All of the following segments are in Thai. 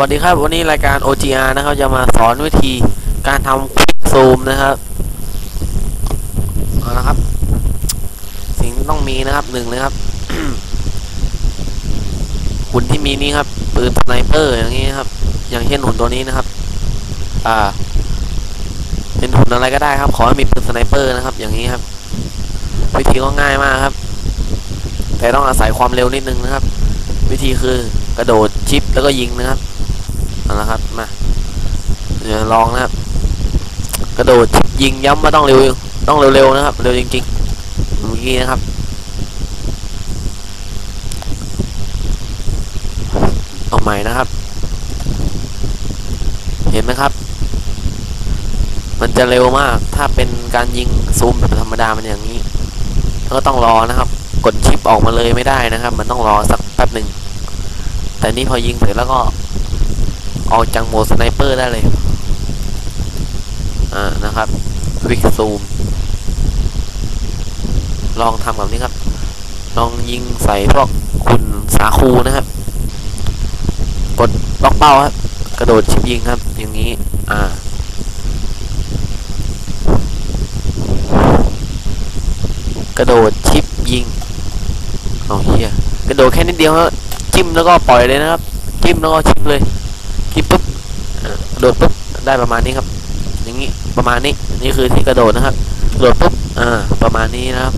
วัสดีครับวันนี้รายการ OGR นะครับจะมาสอนวิธีการทำคลิปซูมนะครับเอาละครับ สิ่งที่ต้องมีนะครับหนึ่งเลยครับหุ่นที่มีนี่ครับปืนสไนเปอร์อย่างนี้ครับ อย่างเช่นหุ่นตัวนี้นะครับ อ่า เป็นหุ่นอะไรก็ได้ครับ ขอให้มีปืนสไนเปอร์นะครับ อย่างนี้ครับ วิธีก็ง่ายมากครับ แต่ต้องอาศัยความเร็วนิดนึงนะครับ วิธีคือกระโดดชิปแล้วก็ยิงนะครับเอาละครับมาเดี๋ยวลองนะครับ กระโดดชิปยิงย้ำว่าต้องเร็วต้องเร็วๆนะครับ เร็วจริงๆเมื่อกี้นะครับเอาใหม่นะครับ เห็นไหมครับ มันจะเร็วมากถ้าเป็นการยิงซูมแบบธรรมดามันอย่างนี้ก็ต้องรอนะครับ กดชิปออกมาเลยไม่ได้นะครับ มันต้องรอสัก ป๊บหนึ่งแต่นี่พอยิงเสร็จแล้วก็ออกจากโหมดสไนเปอร์ได้เลย อ่านะครับควิกซูมลองทำแบบนี้ครับ ลองยิงใส่พวกคุณสาคูนะครับ กดล็อกเป้าครับ กระโดดชิปยิงครับ อย่างนี้ อ่า กระโดดชิปยิง เอาเฮีย กระโดดแค่นิดเดียวฮะจิ้มแล้วก็ปล่อยเลยนะครับ จิ้มแล้วก็ชิปเลยจิ้มปุ๊บกระโดดปุ๊บได้ประมาณนี้ครับ อย่างนี้ประมาณนี้นี่คือที่กระโดดนะครับกระโดดปุ๊บอ่าประมาณนี้นะครับ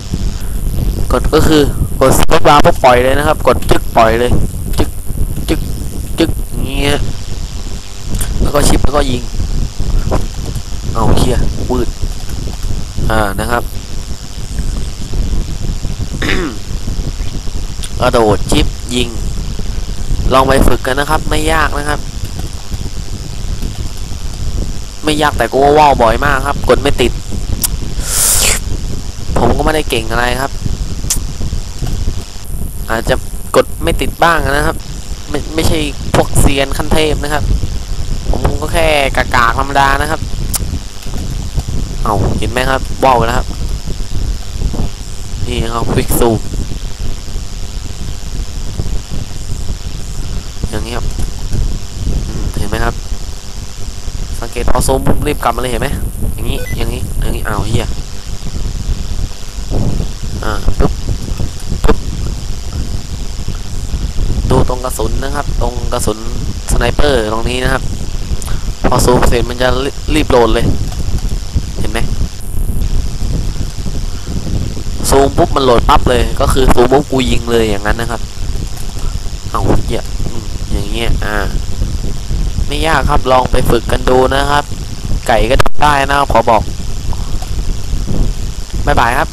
กดก็คือกดสต็อปบาร์ปุ๊บปล่อยเลยนะครับ กดจึ๊กปล่อยเลยจึ๊กจึ๊กจึ๊กงเงี้ยแล้วก็ชิปแล้วก็ยิงเอาเฮียวืดอ่านะครับ กระโดดชิปยิง ลองไปฝึกกันนะครับ ไม่ยากนะครับ ไม่ยากแต่ก็ว่าวบ่อยมากครับ กดไม่ติด ผมก็ไม่ได้เก่งอะไรครับ อาจจะกดไม่ติดบ้างนะครับ ไม่ไม่ใช่พวกเซียนขั้นเทพนะครับ ผมก็แค่กากากๆธรรมดานะครับ เอาเห็นไหมครับว่าวแล้วครับ นี่ครับควิกซูม อย่างนี้ครับอืมเห็นไหมครับ สัง เกตพอซูมรีบกลับมาเลยเห็นไหมอย่างนี้อย่างนี้อย่างนี้อ้าวเฮียอ่าปุ๊บปุ๊บดูตรงกระสุนนะครับ ตรงกระสุนสไนเปอร์ตรงนี้นะครับ พอซูมเสร็จมันจะรีรีบโหลดเลย เห็นไหมซูมปุ๊บมันโหลดปั๊บเลย ก็คือซูมปุ๊บกูยิงเลยอย่างนั้นนะครับ เอาเหี้ยอย่างเงี้ยอ่า ไม่ยากครับลองไปฝึกกันดูนะครับ ไก่ก็ทำได้นะขอบอก บ๊ายบายครับ